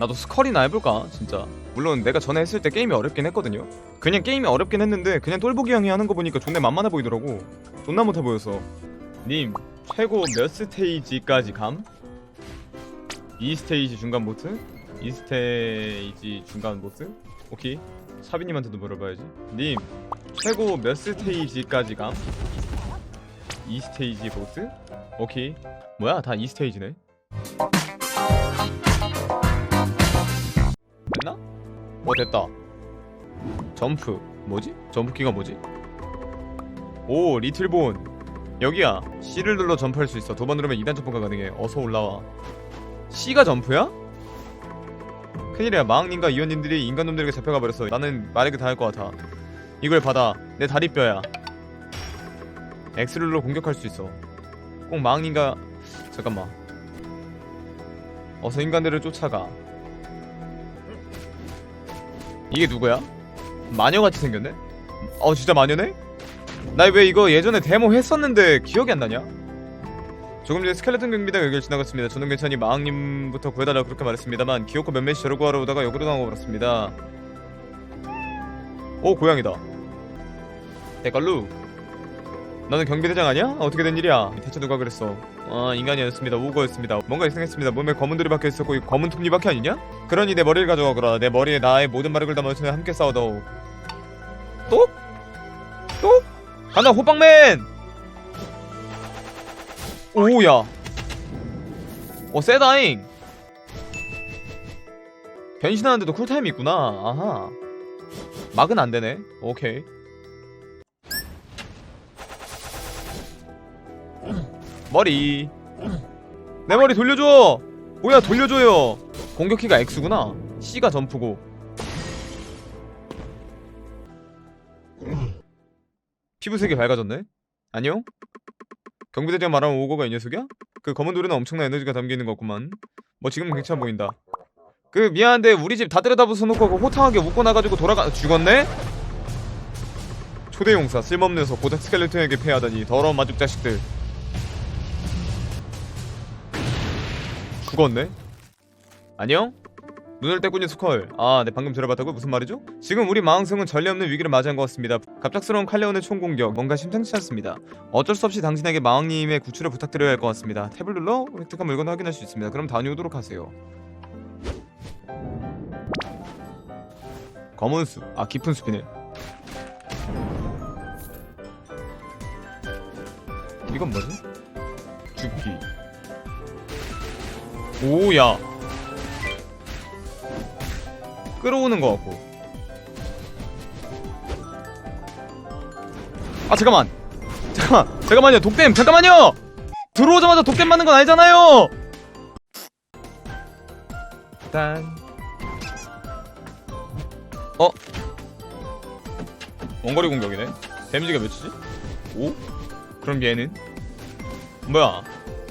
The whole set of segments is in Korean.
나도 스컬이나 해볼까 진짜 물론 내가 전에 했을 때 게임이 어렵긴 했거든요 그냥 게임이 어렵긴 했는데 그냥 똘보기 형이 하는 거 보니까 존나 만만해 보이더라고 존나 못해 보였어 님 최고 몇 스테이지까지 감? 2스테이지 중간 보트? 2스테이지 중간 보트? 오케이 차비님한테도 물어봐야지 님 최고 몇 스테이지까지 감? 2스테이지 보트? 오케이 뭐야 다 2스테이지네 어 됐다. 점프. 뭐지? 점프키가 뭐지? 오 리틀본. 여기야. C를 눌러 점프할 수 있어. 두 번 누르면 2단 점프가 가능해. 어서 올라와. C가 점프야? 큰일이야. 마왕님과 이원님들이 인간놈들에게 잡혀가 버렸어. 나는 말에게 당할 것 같아. 이걸 받아. 내 다리뼈야. X를 눌러 공격할 수 있어. 꼭 마왕님과 잠깐만. 어서 인간들을 쫓아가 이게 누구야? 마녀같이 생겼네? 어 진짜 마녀네? 나 왜 이거 예전에 데모 했었는데 기억이 안 나냐? 조금 전에 스켈레톤 경비대가 여길 지나갔습니다. 저는 괜찮이 마왕님부터 구해달라고 그렇게 말했습니다만 기어코 몇몇이 저를 구하러 오다가 역으로 당하고버렸습니다. 오 고양이다. 데칼루. 너는 경비대장 아니야? 어떻게 된 일이야? 대체 누가 그랬어? 아 인간이 아니었습니다. 우거였습니다. 뭔가 이상했습니다. 몸에 검은들이 박혀 있었고 이 검은 톱니바퀴 아니냐? 그러니 내 머리를 가져가거라. 내 머리에 나의 모든 마력을 담아서 함께 싸워다오. 또? 또? 간다 호빵맨! 오야. 어 세다잉. 변신하는데도 쿨타임이 있구나. 아하. 막은 안 되네. 오케이. 머리. 내 머리 돌려줘. 뭐야 돌려줘요. 공격키가 X구나. C가 점프고. 피부색이 밝아졌네. 안녕? 경비대장 말하면 오거가 이 녀석이야? 그 검은 돌에는 엄청난 에너지가 담겨있는 것 같구만 뭐 지금은 괜찮아 보인다 그 미안한데 우리 집 다 들여다 부숴놓고 그 호탕하게 웃고 나가지고 돌아가 죽었네? 초대용사 쓸모없는 녀석 고작 스켈레톤에게 패하다니 더러운 마죽 자식들 죽었네? 안녕? 눈을 떼고 있는 스컬 아, 네 방금 들어봤다고? 무슨 말이죠? 지금 우리 마왕성은 전례 없는 위기를 맞이한 것 같습니다 갑작스러운 칼레온의 총공격 뭔가 심상치 않습니다 어쩔 수 없이 당신에게 마왕님의 구출을 부탁드려야 할 것 같습니다 탭을 눌러 획득한 물건을 확인할 수 있습니다 그럼 다녀오도록 하세요 검은 숲, 아 깊은 숲이네 이건 뭐지? 죽기 오야. 끌어오는 것 같고. 아 잠깐만. 잠깐만. 잠깐만요. 독댐. 잠깐만요! 들어오자마자 독댐 맞는 건 아니잖아요! 딴. 어? 원거리 공격이네. 데미지가 몇이지? 5? 그럼 얘는? 뭐야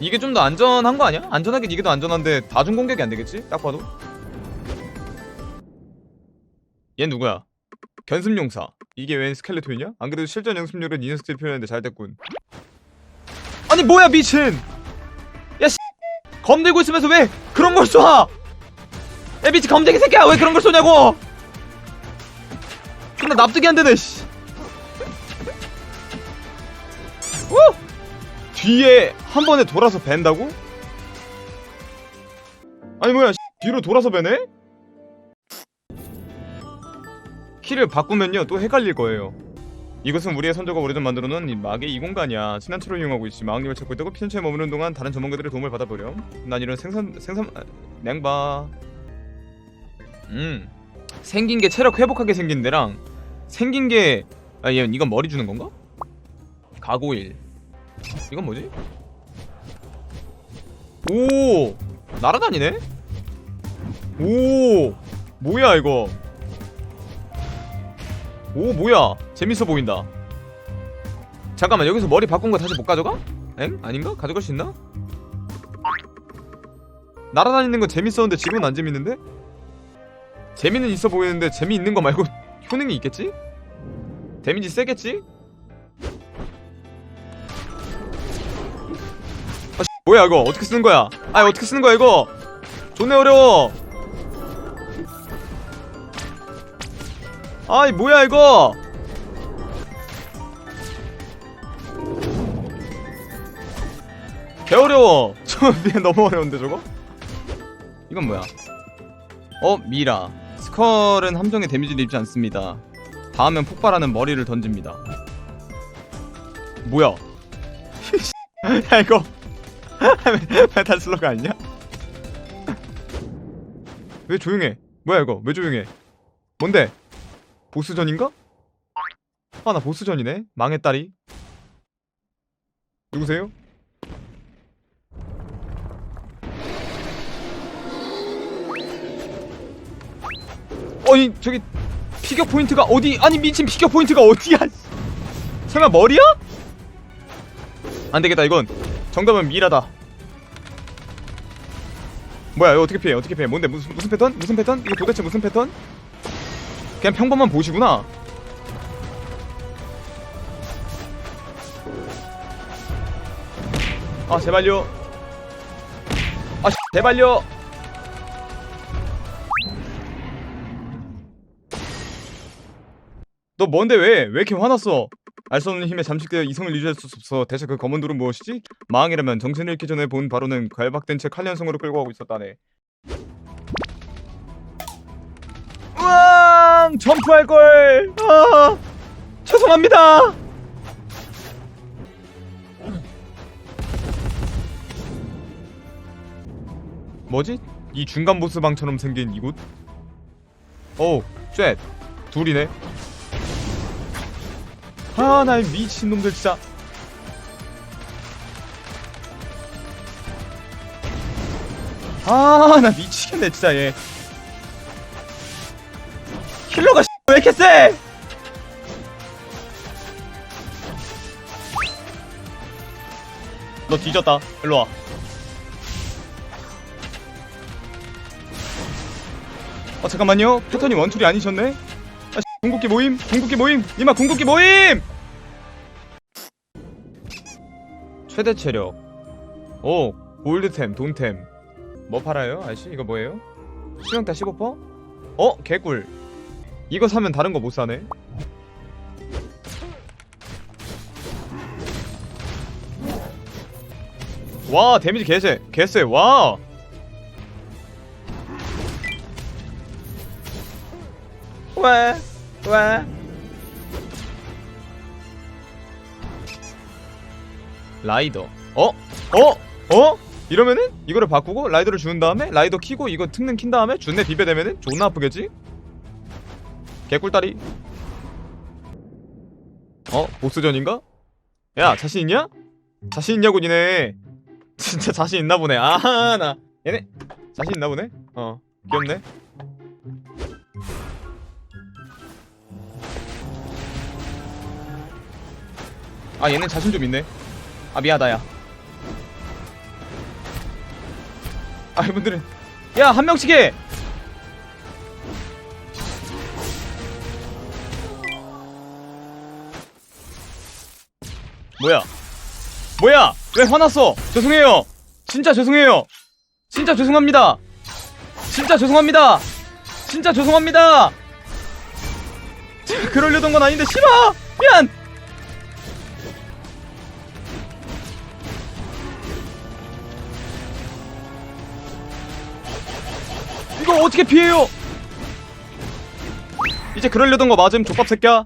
이게 좀 더 안전한 거 아니야? 안전하긴 이게 더 안전한데 다중 공격이 안 되겠지? 딱 봐도 얘 누구야? 견습용사 이게 웬 스켈레톤이냐? 안 그래도 실전 연습률은 이 녀석들이 표현했는데 잘 됐군 아니 뭐야 미친 야 씨. 검 들고 있으면서 왜 그런 걸 쏴! 야 미친 검쟁이 새끼야 왜 그런 걸 쏘냐고! 존나 납득이 안 되네 씨. 뒤에 한 번에 돌아서 벤다고? 아니 뭐야 씨. 뒤로 돌아서 베네? 키를 바꾸면요 또 헷갈릴 거예요 이것은 우리의 선조가 오래전 만들어 놓은 이 막의 이 공간이야 친한초를 이용하고 있지 마왕님을 찾고 있다고 피눈치에 머무르는 동안 다른 전문가들의 도움을 받아보렴 난 이런 생산 생산 아, 냉바 음 생긴 게 체력 회복하게 생긴 데랑 생긴 게 아, 얘 이건 머리 주는 건가? 가고일 이건 뭐지? 오 날아다니네? 오 뭐야 이거 오 뭐야 재밌어 보인다 잠깐만 여기서 머리 바꾼 거 다시 못 가져가? 엥? 아닌가? 가져갈 수 있나? 날아다니는 건 재밌었는데 지금은 안 재밌는데? 재미는 있어 보이는데 재미있는 거 말고 효능이 있겠지? 데미지 세겠지? 뭐야 이거? 어떻게 쓰는 거야? 아이, 어떻게 쓰는 거야 이거? 존나 어려워. 아이 뭐야 이거? 개 어려워. 저 미안 너무 어려운데 저거? 이건 뭐야? 어 미라. 스컬은 함정에 데미지를 입지 않습니다. 다음엔 폭발하는 머리를 던집니다. 뭐야? 야 이거. 메탈 슬러그 아니냐? 왜 조용해? 뭐야 이거 왜 조용해? 뭔데? 보스전인가? 아 나 보스전이네 망했다리 누구세요? 아니 저기 피겨 포인트가 어디 아니 미친 피겨 포인트가 어디야 설마 머리야? 안되겠다 이건 정답은 미라다 뭐야 이거 어떻게 피해 어떻게 피해 뭔데 무슨 무슨 패턴? 무슨 패턴? 이거 도대체 무슨 패턴? 그냥 평범한 보시구나 아 제발요 아 씨, 제발요 너 뭔데 왜? 왜 이렇게 화났어? 알 수 없는 힘에 잠식되어 이성을 유지할 수 없어 대체 그 검은 돌은 무엇이지? 망이라면 정신을 잃기 전에 본 바로는 괄박된 채 칼련성으로 끌고 가고 있었다네 으앙 점프할걸 아 죄송합니다 뭐지? 이 중간 보스 방처럼 생긴 이곳? 어우 쉣 둘이네 아, 나 미친놈들 진짜. 아, 나 미치겠네, 진짜 얘. 킬러가 씨, 왜 이렇게 세? 너 뒤졌다. 일로 와. 어, 잠깐만요. 패턴이 원툴이 아니셨네? 궁극기 모임, 궁극기 모임, 이마 궁극기 모임! 최대 체력. 오, 골드템, 돈템. 뭐 팔아요, 아저씨? 이거 뭐예요? 수명타 15%? 어, 개꿀. 이거 사면 다른 거 못 사네. 와, 데미지 개세, 개세, 와. 왜? 왜? 라이더. 어? 어? 어? 이러면은 이거를 바꾸고 라이더를 주는 다음에 라이더 키고 이거 특능 킨 다음에 준내 비벼대면은 존나 아프겠지? 개꿀다리. 어? 보스전인가? 야 자신 있냐? 자신 있냐고 니네. 진짜 자신 있나 보네. 아하 나 얘네 자신 있나 보네. 어 귀엽네. 아 얘는 자신 좀 있네. 아 미안하다 야아 이분들은. 야 한 명씩 해! 뭐야? 뭐야? 왜 화났어? 죄송해요. 진짜 죄송해요. 진짜 죄송합니다. 진짜 죄송합니다. 진짜 죄송합니다. 제가 그러려던 건 아닌데 싫어 미안 이거 어떻게 피해요? 이제 그러려던 거 맞음 족밥 새끼야.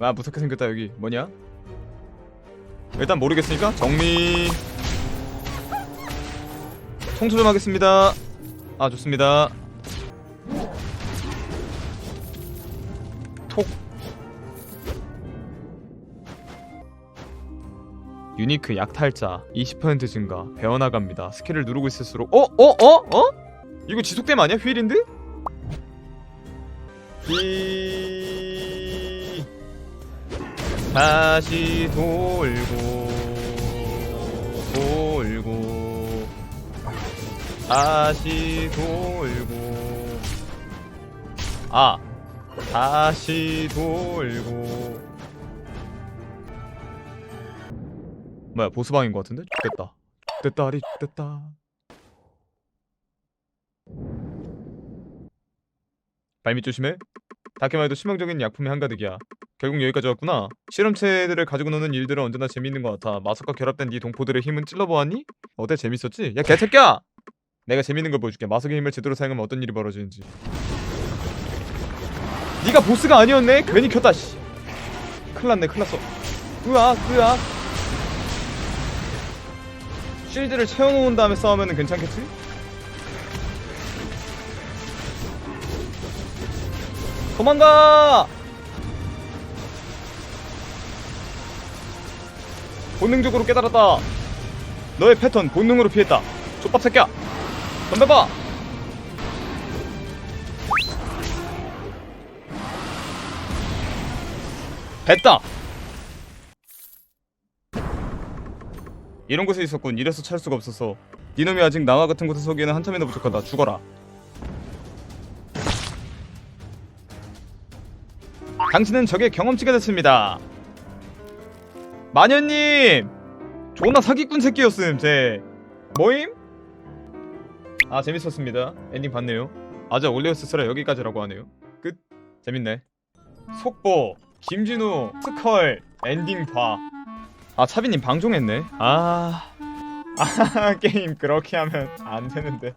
아 무섭게 생겼다 여기 뭐냐? 일단 모르겠으니까 정리. 청소 좀 하겠습니다. 아 좋습니다. 유니크 약탈자 20% 증가 배워나갑니다 스킬을 누르고 있을수록 어? 어? 어? 어? 이거 지속됨 아니야? 휠인드? 이... 다시 돌고 돌고 다시 돌고 아 다시 돌고 뭐야 보스방인 것 같은데? 됐다. 됐다 리 됐다. 발밑 조심해. 다케만 해도 치명적인 약품이 한가득이야. 결국 여기까지 왔구나. 실험체들을 가지고 노는 일들은 언제나 재밌는 것 같아. 마석과 결합된 네 동포들의 힘은 찔러보았니? 어때? 재밌었지? 야 개새끼야! 내가 재밌는 걸 보여줄게. 마석의 힘을 제대로 사용하면 어떤 일이 벌어지는지. 네가 보스가 아니었네? 괜히 켰다 씨. 큰일났네 큰일났어. 으악 으악 쉴드를 채워놓은 다음에 싸우면 괜찮겠지? 도망가! 본능적으로 깨달았다. 너의 패턴 본능으로 피했다. 족밥 새끼야. 덤벼봐. 됐다. 이런 곳에 있었군. 이래서 찾을 수가 없었어. 니놈이 아직 나와 같은 곳에 서기에는 한참이나 부족하다. 죽어라. 당신은 적의 경험치가 됐습니다. 마녀님, 존나 사기꾼 새끼였음 제 모임? 아 재밌었습니다. 엔딩 봤네요. 아자 올레오스 스라 여기까지라고 하네요. 끝. 재밌네. 속보 김진우 스컬 엔딩 봐. 아 차비님 방종했네. 아. 아 게임 그렇게 하면 안 되는데.